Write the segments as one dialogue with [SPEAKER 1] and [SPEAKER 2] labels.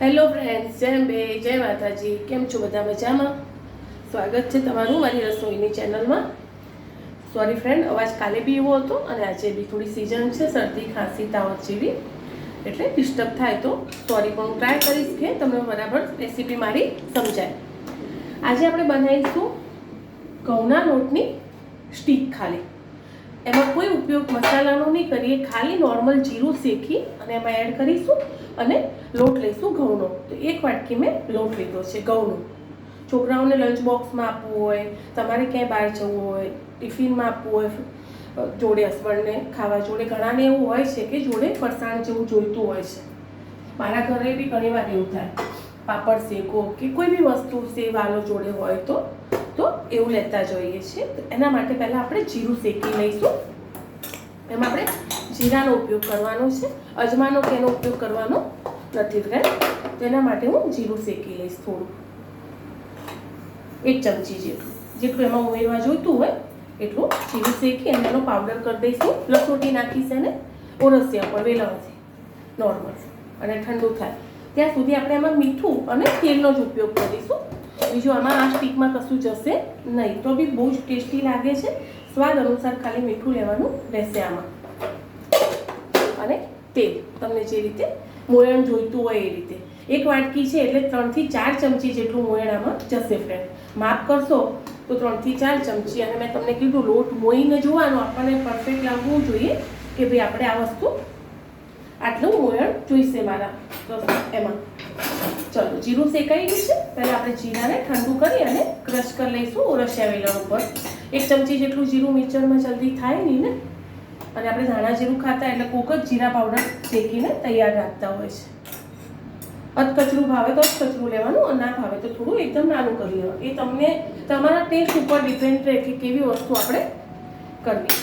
[SPEAKER 1] Hello friends જય બે જય માતાજી. કેમ છો બધા મજામાં? સ્વાગત છે તમારું મારી રસોઈની ચેનલમાં. સોરી ફ્રેન્ડ અવાજ કાલે બી એવો હતો અને આજે બી થોડી સિઝન છે, શરદી, ખાંસી તાવ જેવી. એટલે ડિસ્ટર્બ થાય તો સોરી પણ હું ટ્રાય કરીશ કે તમને બરાબર રેસીપી મારી સમજાય. આજે આપણે બનાવીશું ઘઉંના લોટની સ્ટીક ખાલી. એમાં કોઈ ઉપયોગ મસાલાનો નહીં કરીએ, ખાલી નોર્મલ જીરું શેકી અને એમાં એડ કરીશું અને લોટ લઈશું ઘઉંનો. તો એક વાટકી મેં લોટ લીધો છે, ઘઉંનો. છોકરાઓને લંચ બોક્સમાં આપવું હોય, તમારે ક્યાંય બહાર જવું હોય, ટિફિનમાં આપવું હોય, જોડે હસબન્ડને ખાવા જોડે. ઘણાને એવું હોય છે કે જોડે ફરસાણ જેવું જોઈતું હોય છે. મારા ઘરે બી ઘણી વાર એવું થાય. પાપડ શેકો કે કોઈ બી વસ્તુ સેવ આલો જોડે હોય તો તો એવું લેતા જોઈએ તો એના માટે પહેલાં આપણે જીરું શેકી લઈશું. એમાં આપણે જીરાનો ઉપયોગ કરવાનો છે, અજમાનો કે એનો ઉપયોગ કરવાનો નથી ફ્રેન્ડ તેના માટે હું જીરું શેકી લઈશ થોડું. એક ચમચી જેટલું. જેટલું એમાં ઉમેરવા જોઈતું હોય, એટલું જીરું શેકી અને એનો પાવડર કરી દઈશું લસોટી નાખીશ એને. ઓરસિયા પર વેલાવાથી નોર્મલ અને ઠંડુ થાય. ત્યાં સુધી આપણે એમાં મીઠું અને તેલનો જ ઉપયોગ કરીશું. બીજું આમાં આ સ્ટીકમાં કશું જશે નહીં. તો બી બહુ જ ટેસ્ટી લાગે છે. સ્વાદ અનુસાર ખાલી મીઠું લેવાનું રહેશે આમાં. અને તેલ. તમને જે રીતે મોયણ જોઈતું હોય એ રીતે. એક વાટકી છે એટલે ત્રણથી ચાર ચમચી જેટલું મોયણ આમાં જશે ફ્રેન્ડ માપ કરશો, તો ત્રણથી ચાર ચમચી. અને મેં તમને કીધું, લોટ મોઈને જોવાનો. આપણને પરફેક્ટ લાગવું જોઈએ કે ભાઈ આપણે આ વસ્તુ આટલું મોયણ જોઈશે મારા. તો એમાં. ચલો, જીરું શેકાઈ ગયું છે. પહેલાં આપણે જીરાને ઠંડુ કરી અને ક્રશ કરી લઈશું ઓરસિયા વેલણ ઉપર. એક ચમચી જેટલું જીરું મિક્સરમાં જલ્દી થાય નહીં ને? અને આપણે ધાણા જીરું ખાતા એટલે કોક જ જીરા પાવડર શેકીને તૈયાર રાખતા હોય છે. અધકચરું ભાવે તો અધકચરું લેવાનું અને ના ભાવે તો થોડું એકદમ નાનું કરી લેવાનું. એ તમને તમારા ટેસ્ટ ઉપર ડિપેન્ડ રહે કે કેવી વસ્તુ આપણે કરવી.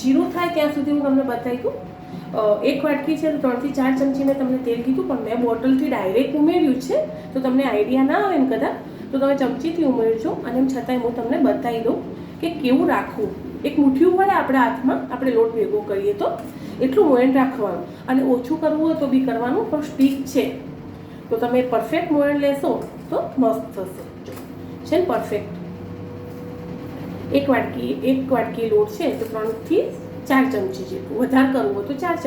[SPEAKER 1] જીરું થાય ત્યાં સુધી હું તમને બતાવી દઉં. એક વાટકી છે ત્રણથી ચાર ચમચી મેં તમને તેલ કીધું, પણ મેં બોટલથી ડાયરેક્ટ ઉમેર્યું છે, તો તમને આઈડિયા ના આવે ને કદાચ, તો તમે ચમચીથી ઉમેરજો. અને એમ છતાંય હું તમને બતાવી દઉં કે કેવું રાખવું. એક મુઠ્ઠીયું મળે આપણા હાથમાં આપણે લોટ ભેગો કરીએ તો એટલું મોયણ રાખવાનું. અને ઓછું કરવું હોય તો બી કરવાનું, પણ સ્ટીક છે. તો તમે પરફેક્ટ મોયણ લેશો તો મસ્ત થશે. છે ને પરફેક્ટ એક વાટકી એક વાટકી લોટ છે તો ત્રણથી ચાર ચમચી જેટલું. વધારે કરવું હોય તો ચાર ચ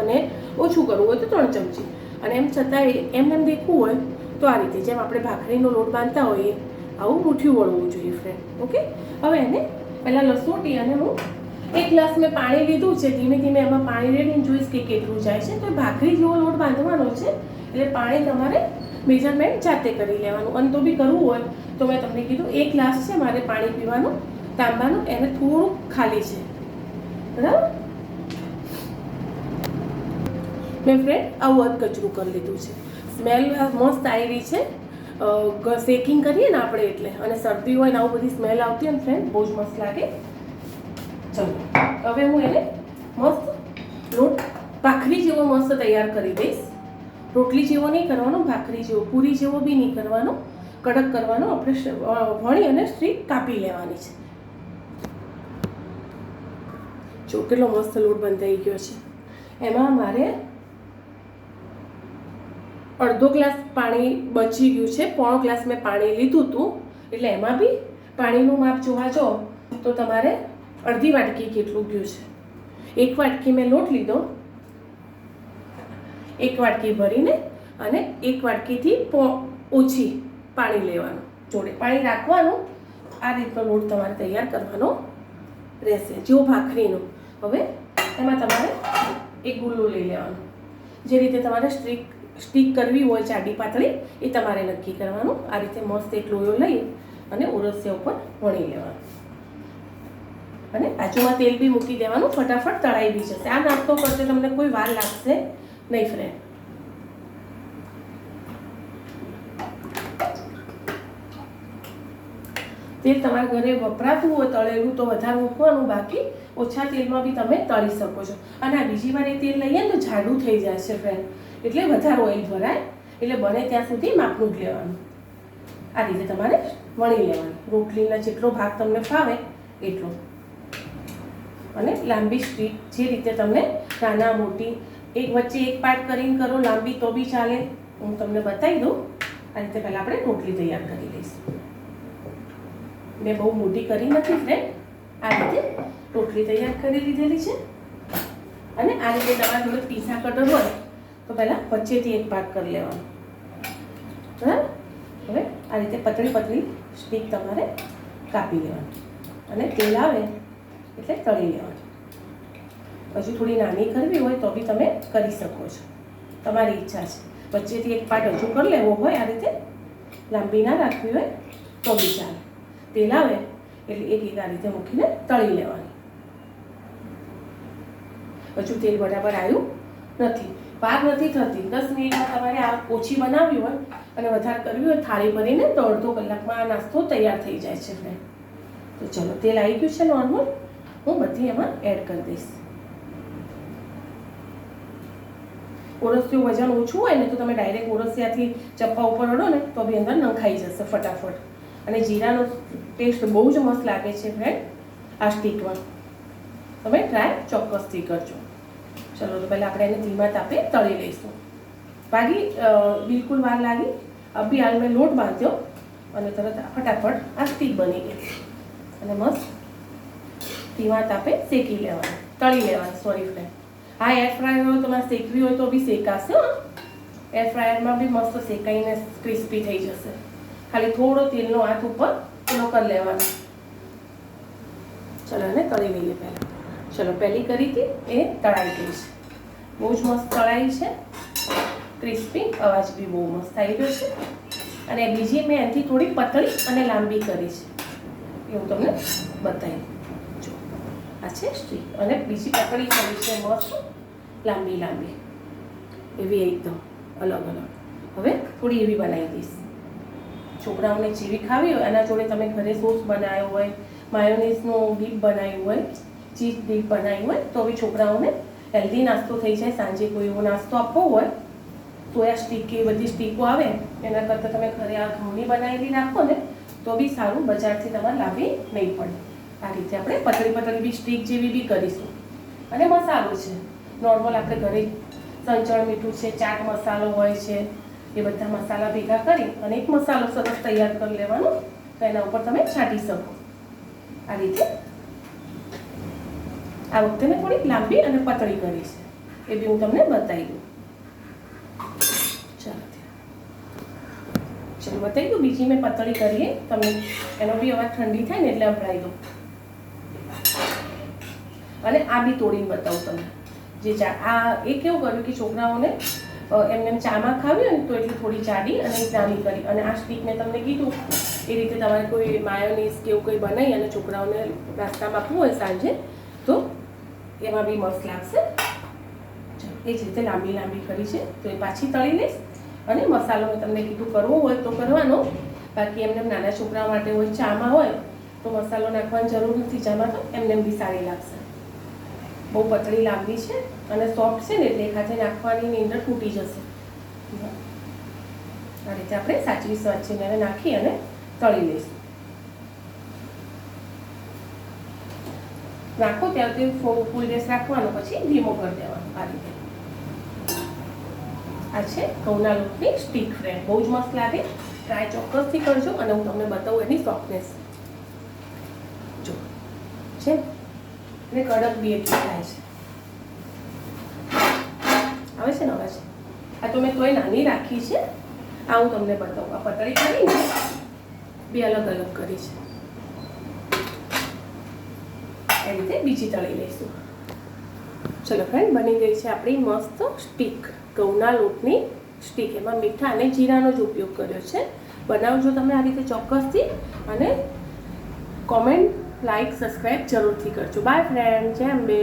[SPEAKER 1] અને ઓછું કરવું હોય તો ત્રણ ચમચી. અને એમ છતાંય, એમ એમ દેખવું હોય તો આ રીતે. જેમ આપણે ભાખરીનો લોટ બાંધતા હોઈએ, આવું મુઠ્ઠીયું વળવું જોઈએ ફ્રેન્ડ ઓકે હવે એને પહેલાં લસોટી અને હું એક ગ્લાસ મેં પાણી લીધું છે, ધીમે ધીમે એમાં પાણી રેડીને જોઈશ કે કેટલું જાય છે, તો ભાખરી જેવો લોટ બાંધવાનો છે, એટલે પાણી તમારે મેજરમેન્ટ જાતે કરી લેવાનું. અને તો બી કરવું હોય, તો મેં તમને કીધું, એક ગ્લાસ છે મારે પાણી પીવાનું, તાંબાનું, એને થોડું ખાલી છે. બરાબર? મેં ફ્રેન્ડ આવું અધકચરું કરી લીધું છે. સ્મેલ મસ્ત આવી છે. શેકિંગ કરીએ ને આપણે એટલે. અને શરદી હોય ને આવું બધી સ્મેલ આવતી હોય ને ફ્રેન્ડ બહુ જ મસ્ત લાગે. ચલો, હવે હું એને મસ્ત લોટ ભાખરી જેવો મસ્ત તૈયાર કરી દઈશ. રોટલી જેવો નહીં કરવાનો, ભાખરી જેવો, પૂરી જેવો બી નહીં કરવાનો. કડક કરવાનો, આપણે વણી અને સ્ટ્રીક કાપી લેવાની છે. જો, કેટલો મસ્ત લોટ બંધાઈ ગયો છે. એમાં મારે અડધો ગ્લાસ પાણી બચી ગયું છે, પોણો ગ્લાસ મેં પાણી લીધું હતું એટલે એમાં બી પાણીનું માપ જોવા જાઓ, તો તમારે અડધી વાટકી કેટલું ગયું છે. એક વાટકી મેં લોટ લીધો, એક વાટકી ભરીને અને એક વાટકીથી ઓછી પાણી લેવાનું, જોડે પાણી રાખવાનું, આ રીતનો લોટ તમારે તૈયાર કરવાનો રહેશે, જેવો ભાખરીનો. હવે એમાં તમારે એક ગુલ્લો લઈ લેવાનું, જે રીતે તમારે સ્ટીક સ્ટીક કરવી હોય જાડી પાતળી, એ તમારે નક્કી કરવાનું. આ રીતે મસ્ત એક લોયો લઈ અને ઓરસિયા ઉપર વણી લેવાનું. અને બાજુમાં તેલ બી મૂકી દેવાનું. ફટાફટ તળાઈ બી જશે. આ નાસ્તો કરશે તમને કોઈ વાર લાગશે નહીં ફ્રેન્ડ તેલ તમારા ઘરે વપરાતું હોય, તળેલું તો વધારે મૂકવાનું. બાકી ઓછા તેલમાં બી તમે તળી શકો છો. અને આ બીજી વાર એ તેલ લઈએ તો જાડું થઈ જાય છે ફ્રેન્ડ એટલે વધારે ઓઇલ ભરાય. એટલે બને ત્યાં સુધી માપનું જ લેવાનું. આ રીતે તમારે વણી લેવાનું. રોટલીના જેટલો ભાગ તમને ફાવે, એટલો. અને લાંબી સ્ટ્રીટ, જે રીતે તમને નાના, મોટી, એક વચ્ચે એક પાર્ટ કરીને કરો, લાંબી તો બી ચાલે. હું તમને બતાવી દઉં. આ રીતે પહેલાં આપણે રોટલી તૈયાર કરી લઈશું. મેં બહુ મોટી કરી નથી ફ્રેન્ડ આ રીતે રોટલી તૈયાર કરી લીધેલી છે. અને આ રીતે તમારા જોડે પીસા કટર હોય, તો પહેલાં વચ્ચેથી એક ભાગ કરી લેવાનો. બરાબર? હવે આ રીતે પતળી પતળી સ્ટીક તમારે કાપી લેવાની. અને તેલ આવે એટલે તળી લેવાની. હજુ થોડી નાની કરવી હોય તો બી તમે કરી શકો છો. તમારી ઈચ્છા છે. વચ્ચેથી એક પાટ હજુ કરી લેવો હોય આ રીતે, લાંબી ના રાખવી હોય તો બી ચાલે. તેલ આવે એટલે એક એક આ રીતે મૂકીને તળી લેવાની. હજુ તેલ બરાબર આવ્યું નથી. વાર નથી થતી. દસ મિનિટમાં તમારે આ ઓછી બનાવવી હોય અને વધારે કરવી હોય, થાળી ભરીને તો અડધો કલાકમાં આ નાસ્તો તૈયાર થઈ જાય છે ફ્રેન્ડ તો ચલો, તેલ આવી ગયું છે નોર્મલ હું બધી એમાં એડ કરી દઈશ. ઓરસિયું વજન ઓછું હોય ને તો તમે ડાયરેક્ટ ઓરસિયાથી ચપ્પા ઉપર અડો ને તો બી અંદર નંખાઈ જશે ફટાફટ. અને જીરાનો ટેસ્ટ બહુ જ મસ્ત લાગે છે ફ્રેન્ડ આ સ્ટીકમાં તમે ટ્રાય ચોક્કસથી કરજો. ચલો, તો પહેલાં આપણે એને ધીમા તાપે તળી લઈશું. વાગી બિલકુલ વાર લાગી. અભી હાલ મેં લોટ બાંધ્યો અને તરત ફટાફટ આ સ્ટીક બની ગઈ. અને મસ્ત ધીમા તાપે શેકી લેવાની, તળી લેવાનું સોરી ફ્રેન્ડ હા એર ફ્રાયર હોય, તમારે શેકવી હોય તો બી શેકાશે એર ફ્રાયરમાં બી મસ્ત શેકાઈને ક્રિસ્પી થઈ જશે. ખાલી થોડો તેલનો હાથ ઉપર પેલો કરી લેવાનો. ચલો, એને તળી લઈએ પહેલાં. ચલો, પહેલી કરી હતી એ તળાઈ ગઈ છે. બહુ જ મસ્ત તળાઈ છે. ક્રિસ્પી, અવાજ બી બહુ મસ્ત આવી ગયો છે. અને બીજી મેં એનાથી થોડી પતળી અને લાંબી કરી છે. એ હું તમને બતાવી જો, આ છે સ્ટ્રીક અને બીજી પતળી કરી છે, મસ્ત, લાંબી લાંબી. એવી એકદમ અલગ અલગ. હવે થોડી એવી બનાવી દઈશ. છોકરાઓને જેવી ખાવી હોય, એના જોડે તમે ઘરે સોસ બનાવ્યો હોય, માયોનીઝનું ડીપ બનાવ્યું હોય ચીઝ ડીપ બનાવી હોય તો બી છોકરાઓને હેલ્ધી નાસ્તો થઈ જાય, સાંજે કોઈ એવો નાસ્તો આપવો હોય સોયા સ્ટીક કે બધી સ્ટીકો આવે, એના કરતાં તમે ઘરે આ ઘઉંની બનાવેલી રાખો ને, તો બી સારું બજારથી તમારે લાવવી નહીં પડે. આ રીતે આપણે પતળી પતળી બી સ્ટીક જેવી બી કરીશું. અને મસાલો છે. નોર્મલ આપણે ઘરે સંચળ મીઠું છે, ચાટ મસાલો હોય છે, એ બધા મસાલા ભેગા કરી અને એક મસાલો સરસ તૈયાર કરી લેવાનો, તો એના ઉપર તમે છાંટી શકો. આ રીતે આ વખતે મેં થોડીક લાંબી અને પતળી કરી છે. એ બી હું તમને બતાવી દઉં. ચાલો ચાલો, બતાવી દઉં. બીજી મેં પતળી કરીએ. તમે એનો બી અવાજ ઠંડી થાય ને એટલે અપડાવી દઉં. અને આ બી તોડીને બતાવું તમને. જે ચા, આ એ કેવું કર્યું કે છોકરાઓને એમને એમ ચામાં ખાવી હોય ને તો એટલી થોડી જાડી અને નાની કરી. અને આ સ્ટીક મેં તમને કીધું, એ રીતે તમારે કોઈ માયોનીઝ કે એવું કંઈ બનાવી અને છોકરાઓને નાસ્તામાં આપવું હોય સાંજે, તો એમાં બી મસ્ત લાગશે. એ જ રીતે લાંબી લાંબી કરી છે. તો એ પાછી તળી લઈશ અને મસાલો મેં તમને કીધું કરવો હોય તો કરવાનો. બાકી એમને નાના છોકરા માટે હોય, ચામાં હોય, તો મસાલો નાખવાની જરૂર નથી. ચામાં તો એમને એમ બી સારી લાગશે. બહુ પતળી લાંબી છે અને સોફ્ટ છે ને એટલે ખાતે નાખવાની અંદર તૂટી જશે. આ રીતે આપણે સાચવી સાચવીને એને નાખી અને તળી લઈશું. નાખો ત્યારથી ફૂલ ગેસ રાખવાનો, પછી ધીમો કરી દેવાનો, આ રીતે. આ છે ઘઉંના લોટની સ્ટીક ફ્રેન્ડ બહુ જ મસ્ત લાગે. ટ્રાય ચોક્કસથી કરજો અને હું તમને બતાવું એની સોફ્ટનેસ જો, છે? ને કડક બી એટલી થાય છે. આવે છે ને અવાજ? આ તો મેં તોય નાની રાખી છે. આ હું તમને બતાવું. આ પતળી કરીને બે અલગ અલગ કરી છે. એ રીતે બીજી તળી લઈશું. ચલો ફ્રેન્ડ બની ગઈ છે આપણી મસ્ત સ્ટીક ઘઉંના લોટની સ્ટીક એમાં મીઠા અને જીરાનો જ ઉપયોગ કર્યો છે. બનાવજો તમે આ રીતે ચોક્કસથી અને કોમેન્ટ લાઈક સબસ્ક્રાઈબ જરૂરથી કરજો. બાય ફ્રેન્ડ જેમ બે